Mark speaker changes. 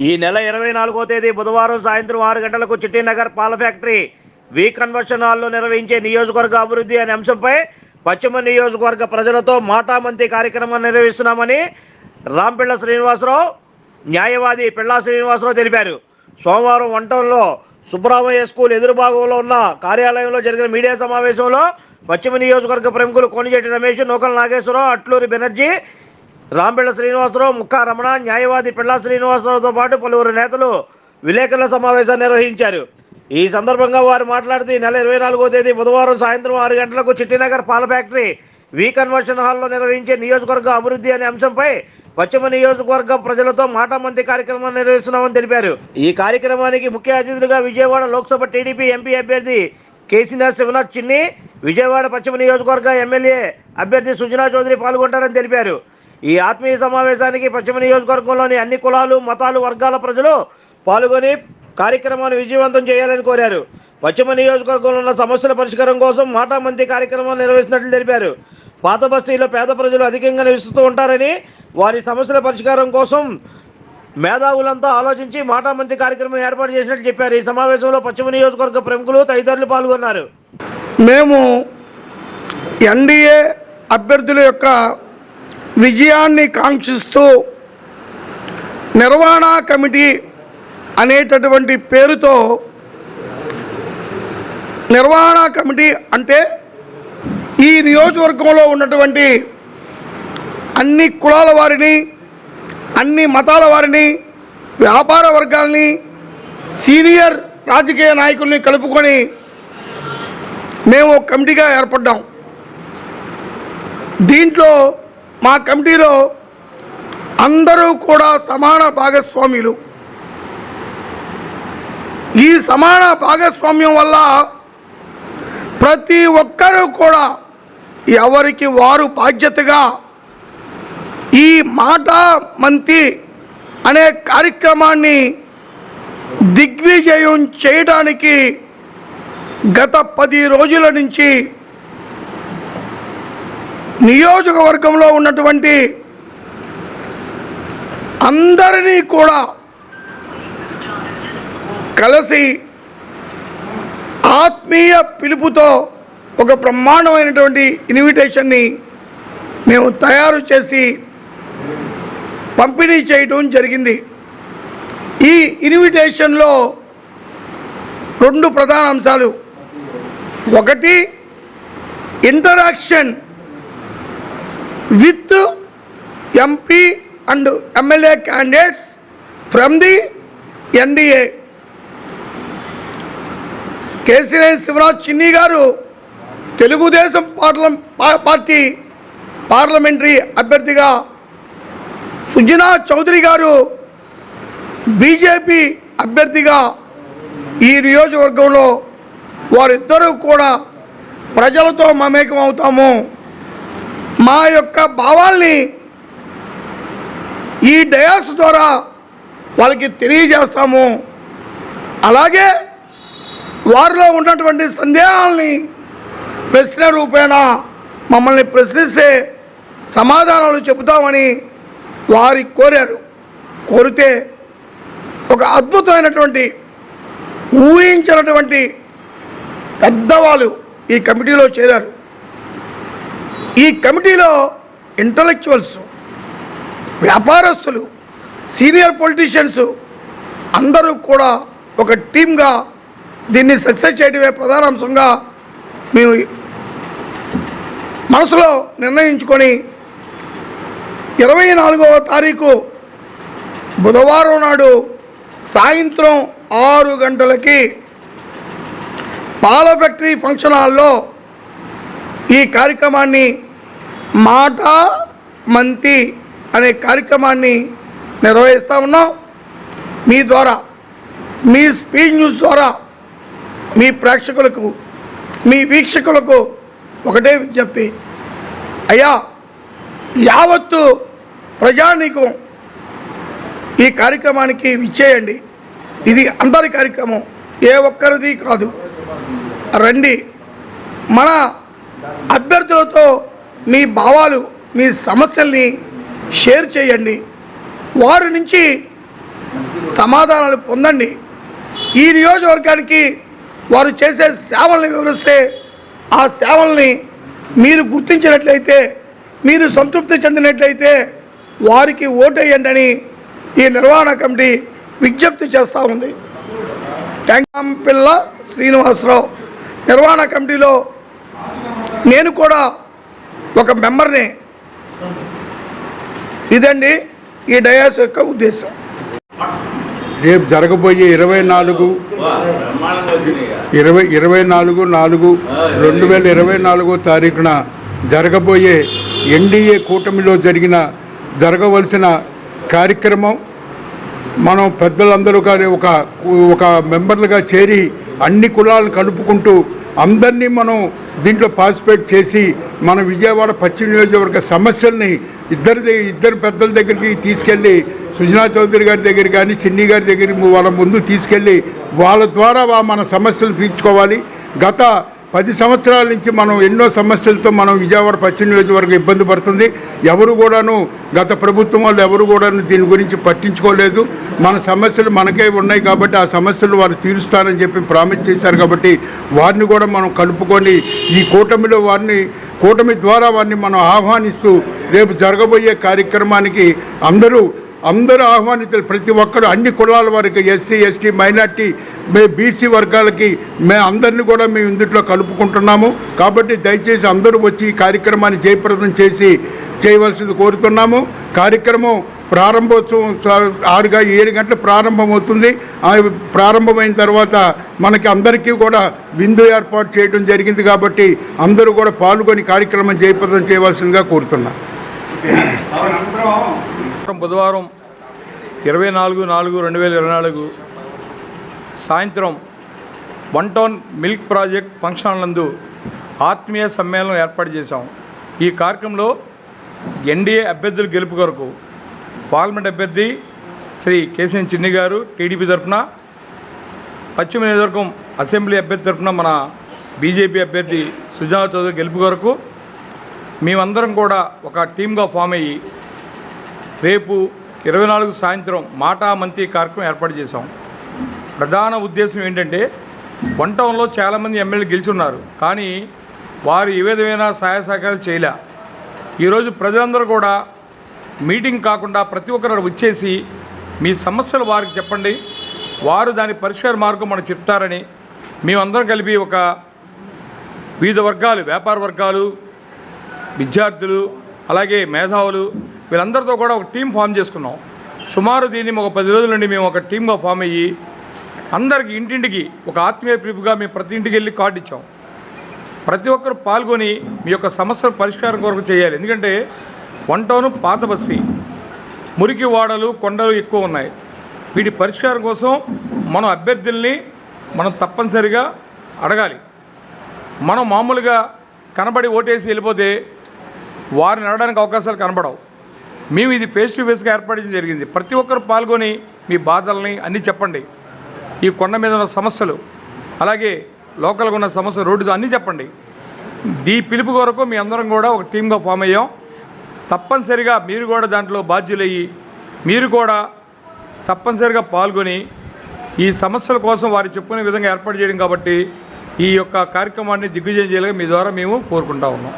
Speaker 1: ఈ నెల ఇరవై నాలుగో తేదీ బుధవారం సాయంత్రం ఆరు గంటలకు చిట్టినగర్ పాల ఫ్యాక్టరీ వీ కన్వర్షన్ హాల్లో నిర్వహించే నియోజకవర్గ అభివృద్ధి అనే అంశంపై పశ్చిమ నియోజకవర్గ ప్రజలతో మాటామంతి కార్యక్రమం నిర్వహిస్తున్నామని రాంపిళ్ళ శ్రీనివాసరావు న్యాయవాది పిళ్ళా శ్రీనివాసరావు తెలిపారు. సోమవారం వంటంలో సుబ్రహ్మణ్య స్కూల్ ఎదురు భాగంలో ఉన్న కార్యాలయంలో జరిగిన మీడియా సమావేశంలో పశ్చిమ నియోజకవర్గ ప్రముఖులు కొనిజెట్టి రమేష్ నూకల నాగేశ్వరరావు అట్లూరి బెనర్జీ రాంబెళ్ళ శ్రీనివాసరావు ముక్కా రమణ న్యాయవాది పిళ్ళా శ్రీనివాసరావుతో పాటు పలువురు నేతలు విలేకరుల సమావేశం నిర్వహించారు. ఈ సందర్భంగా వారు మాట్లాడుతూ ఈ నెల ఇరవై నాలుగో తేదీ బుధవారం సాయంత్రం ఆరు గంటలకు చిట్టినగర్ పాల ఫ్యాక్టరీ వి కన్వర్షన్ హాల్లో నిర్వహించే నియోజకవర్గ అభివృద్ధి అనే అంశంపై పశ్చిమ నియోజకవర్గ ప్రజలతో మాటామంతి కార్యక్రమం నిర్వహిస్తున్నామని తెలిపారు. ఈ కార్యక్రమానికి ముఖ్య అతిథులుగా విజయవాడ లోక్సభ టీడీపీ ఎంపీ అభ్యర్థి కేసీనాథ్ శివనాథ్ చిన్ని విజయవాడ పశ్చిమ నియోజకవర్గ ఎమ్మెల్యే అభ్యర్థి సుజనా చౌదరి పాల్గొంటారని తెలిపారు. ఈ ఆత్మీయ సమావేశానికి పశ్చిమ నియోజకవర్గంలోని అన్ని కులాలు మతాలు వర్గాల ప్రజలు పాల్గొని కార్యక్రమాన్ని విజయవంతం చేయాలని కోరారు. పశ్చిమ నియోజకవర్గంలో ఉన్న సమస్యల పరిష్కారం కోసం మాటామంతి కార్యక్రమాలు నిర్వహిస్తున్నట్లు తెలిపారు. పాత బస్తీలో పేద ప్రజలు అధికంగా నివసిస్తూ ఉంటారని వారి సమస్యల పరిష్కారం కోసం మేధావులంతా ఆలోచించి మాటామంతి కార్యక్రమం ఏర్పాటు చేసినట్లు చెప్పారు. ఈ సమావేశంలో పశ్చిమ నియోజకవర్గ ప్రముఖులు తదితరులు పాల్గొన్నారు.
Speaker 2: మేము ఎన్డీఏ అభ్యర్థుల యొక్క విజయాన్ని కాంక్షిస్తూ నిర్వహణ కమిటీ అనేటటువంటి పేరుతో నిర్వహణ కమిటీ అంటే ఈ నియోజకవర్గంలో ఉన్నటువంటి అన్ని కులాల వారిని అన్ని మతాల వారిని వ్యాపార వర్గాల్ని సీనియర్ రాజకీయ నాయకుల్ని కలుపుకొని మేము కమిటీగా ఏర్పడ్డాం. దీంట్లో మా కమిటీలో అందరూ కూడా సమాన భాగస్వామ్యులు ఈ సమాన భాగస్వామ్యం వల్ల ప్రతి ఒక్కరూ కూడా ఎవరికి వారు బాధ్యతగా ఈ మాట మంతి అనే కార్యక్రమాన్ని దిగ్విజయం చేయడానికి గత పది రోజుల నుంచి నియోజకవర్గంలో ఉన్నటువంటి అందరినీ కూడా కలిసి ఆత్మీయ పిలుపుతో ఒక బ్రహ్మాండమైనటువంటి ఇన్విటేషన్ని మేము తయారు చేసి పంపిణీ చేయటం జరిగింది. ఈ ఇన్విటేషన్లో రెండు ప్రధాన అంశాలు. ఒకటి interaction with MP and MLA candidates from the NDA KCR Shivraj Chinni గారు తెలుగుదేశం పార్ల పార్టీ పార్లమెంటరీ అభ్యర్థిగా సుజనా చౌదరి గారు బీజేపీ అభ్యర్థిగా ఈ నియోజకవర్గంలో వారిద్దరూ కూడా ప్రజలతో మమేకం అవుతాము మా యొక్క భావాల్ని ఈ డయాస్ ద్వారా వాళ్ళకి తెలియజేస్తాము. అలాగే వారిలో ఉన్నటువంటి సందేహాల్ని ప్రశ్న రూపేణ మమ్మల్ని ప్రశ్నిస్తే సమాధానాలు చెబుతామని వారి కోరారు. కోరితే ఒక అద్భుతమైనటువంటి ఊహించినటువంటి పెద్దవాళ్ళు ఈ కమిటీలో చేరారు. ఈ కమిటీలో ఇంటలెక్చువల్స్ వ్యాపారస్తులు సీనియర్ పొలిటీషియన్స్ అందరూ కూడా ఒక టీమ్గా దీన్ని సక్సెస్ చేయడమే ప్రధాన అంశంగా మేము మనసులో నిర్ణయించుకొని ఇరవై నాలుగవ తారీఖు బుధవారం నాడు సాయంత్రం ఆరు గంటలకి పాల ఫ్యాక్టరీ ఫంక్షన్ హాల్లో ఈ కార్యక్రమాన్ని మాట మంతి అనే కార్యక్రమాన్ని నిర్వహిస్తూ ఉన్నాం. మీ ద్వారా మీ స్పీడ్ న్యూస్ ద్వారా మీ ప్రేక్షకులకు మీ వీక్షకులకు ఒకటే విజ్ఞప్తి. అయ్యా యావత్తు ప్రజానీకం ఈ కార్యక్రమానికి విచ్చేయండి. ఇది అందరి కార్యక్రమం ఏ ఒక్కరిది కాదు. రండి మన అభ్యర్థులతో మీ భావాలు మీ సమస్యల్ని షేర్ చేయండి. వారి నుంచి సమాధానాలు పొందండి. ఈ నియోజకవర్గానికి వారు చేసే సేవల్ని వివరిస్తే ఆ సేవల్ని మీరు గుర్తించినట్లయితే మీరు సంతృప్తి చెందినట్లయితే వారికి ఓటేయండి అని ఈ నిర్వహణ కమిటీ విజ్ఞప్తి చేస్తూ ఉంది. టెంకాంపిల్ల శ్రీనివాసరావు నిర్వహణ కమిటీలో నేను కూడా ఒక మెంబర్ని. ఇదండి ఈ డయాస్ యొక్క ఉద్దేశం.
Speaker 3: రేపు జరగబోయే ఇరవై నాలుగు ఇరవై ఇరవై నాలుగు నాలుగు రెండు వేల ఇరవై నాలుగో తారీఖున జరగబోయే ఎన్డీఏ కూటమిలో జరిగిన జరగవలసిన కార్యక్రమం. మనం పెద్దలందరూ కానీ ఒక ఒక మెంబర్లుగా చేరి అన్ని కులాలను కలుపుకుంటూ అందరినీ మనం దీంట్లో పార్టిసిపేట్ చేసి మన విజయవాడ పశ్చిమ నియోజకవర్గ సమస్యల్ని ఇద్దరి ఇద్దరు పెద్దల దగ్గరికి తీసుకెళ్ళి సుజనా చౌదరి గారి దగ్గర కానీ చిన్ని గారి దగ్గర వాళ్ళ ముందు తీసుకెళ్ళి వాళ్ళ ద్వారా మన సమస్యలు తీర్చుకోవాలి. గత పది సంవత్సరాల నుంచి మనం ఎన్నో సమస్యలతో మనం విజయవాడ పశ్చిమ నియోజకవర్గం ఇబ్బంది పడుతుంది. ఎవరు కూడాను గత ప్రభుత్వం వాళ్ళు ఎవరు కూడాను దీని గురించి పట్టించుకోలేదు. మన సమస్యలు మనకే ఉన్నాయి కాబట్టి ఆ సమస్యలు వారు తీరుస్తారని చెప్పి ప్రామిస్ చేశారు కాబట్టి వారిని కూడా మనం కలుపుకొని ఈ కూటమిలో వారిని కూటమి ద్వారా వారిని మనం ఆహ్వానిస్తూ రేపు జరగబోయే కార్యక్రమానికి అందరూ అందరూ ఆహ్వానితులు. ప్రతి ఒక్కరు అన్ని కులాల వారికి ఎస్సీ ఎస్టీ మైనార్టీ మే బీసీ వర్గాలకి మే అందరిని కూడా మేము ఇందుట్లో కలుపుకుంటున్నాము. కాబట్టి దయచేసి అందరూ వచ్చి ఈ కార్యక్రమాన్ని జయప్రదం చేసి చేయవలసింది కోరుతున్నాము. కార్యక్రమం ప్రారంభోత్సవం ఆరుగా ఏడు గంటలు ప్రారంభమవుతుంది. ప్రారంభమైన తర్వాత మనకి అందరికీ కూడా విందు ఏర్పాటు చేయడం జరిగింది కాబట్టి అందరూ కూడా పాల్గొని కార్యక్రమం జయప్రదం చేయవలసిందిగా కోరుతున్నాం.
Speaker 4: బుధవారం బుధవారం ఇరవై నాలుగు నాలుగు రెండు వేల ఇరవై నాలుగు. సాయంత్రం one town milk project function నందు ఆత్మీయ సమ్మేళనం ఏర్పాటు చేశాం. ఈ కార్యక్రమంలో ఎన్డీఏ అభ్యర్థుల గెలుపు కొరకు పార్లమెంట్ అభ్యర్థి శ్రీ కేసీఎన్ చిన్ని గారు టీడీపీ తరఫున పశ్చిమ నియోజకవర్గం అసెంబ్లీ అభ్యర్థి తరఫున మన బీజేపీ అభ్యర్థి సుజనా చౌదరి గెలుపు కొరకు మేమందరం కూడా ఒక టీమ్గా ఫామ్ అయ్యి రేపు ఇరవై నాలుగు సాయంత్రం మాటా మంతి కార్యక్రమం ఏర్పాటు చేశాం. ప్రధాన ఉద్దేశం ఏంటంటే వన్ టౌన్లో చాలామంది ఎమ్మెల్యేలు గెలుచున్నారు. కానీ వారు ఏ విధమైన సహాయ సహకారాలు చేయలే. ఈరోజు ప్రజలందరూ కూడా మీటింగ్ కాకుండా ప్రతి ఒక్కరు వచ్చేసి మీ సమస్యలు వారికి చెప్పండి. వారు దాని పరిష్కార మార్గం మనకు చెప్తారని మేమందరం కలిపి ఒక వివిధ వర్గాలు వ్యాపార వర్గాలు విద్యార్థులు అలాగే మేధావులు వీళ్ళందరితో కూడా ఒక టీం ఫామ్ చేసుకున్నాం. సుమారు దీన్ని ఒక పది రోజుల నుండి మేము ఒక టీమ్గా ఫామ్ అయ్యి అందరికి ఇంటింటికి ఒక ఆత్మీయ పిలుపుగా మేము ప్రతి ఇంటికి వెళ్ళి కార్డు ఇచ్చాం. ప్రతి ఒక్కరు పాల్గొని మీ యొక్క సమస్యల పరిష్కారం కొరకు చేయాలి. ఎందుకంటే వన్ టౌన్ పాత బస్తీ మురికి వాడలు కొండలు ఎక్కువ ఉన్నాయి. వీటి పరిష్కారం కోసం మనం అభ్యర్థుల్ని మనం తప్పనిసరిగా అడగాలి. మనం మామూలుగా కనబడి ఓటేసి వెళ్ళిపోతే వారు నడవడానికి అవకాశాలు కనబడవు. మేము ఇది ఫేస్ టు ఫేస్గా ఏర్పడడం జరిగింది. ప్రతి ఒక్కరు పాల్గొని మీ బాధల్ని అన్నీ చెప్పండి. ఈ కొండ మీద ఉన్న సమస్యలు అలాగే లోకల్గా ఉన్న సమస్యలు రోడ్డు అన్నీ చెప్పండి. దీ పిలుపు కొరకు మీ అందరం కూడా ఒక టీమ్గా ఫామ్ అయ్యాం. తప్పనిసరిగా మీరు కూడా దాంట్లో బాధ్యులయ్యి మీరు కూడా తప్పనిసరిగా పాల్గొని ఈ సమస్యల కోసం వారు చెప్పుకునే విధంగా ఏర్పాటు చేయడం కాబట్టి ఈ యొక్క కార్యక్రమాన్ని దిగ్విజయం చేయాలని మీ ద్వారా మేము కోరుకుంటా ఉన్నాం.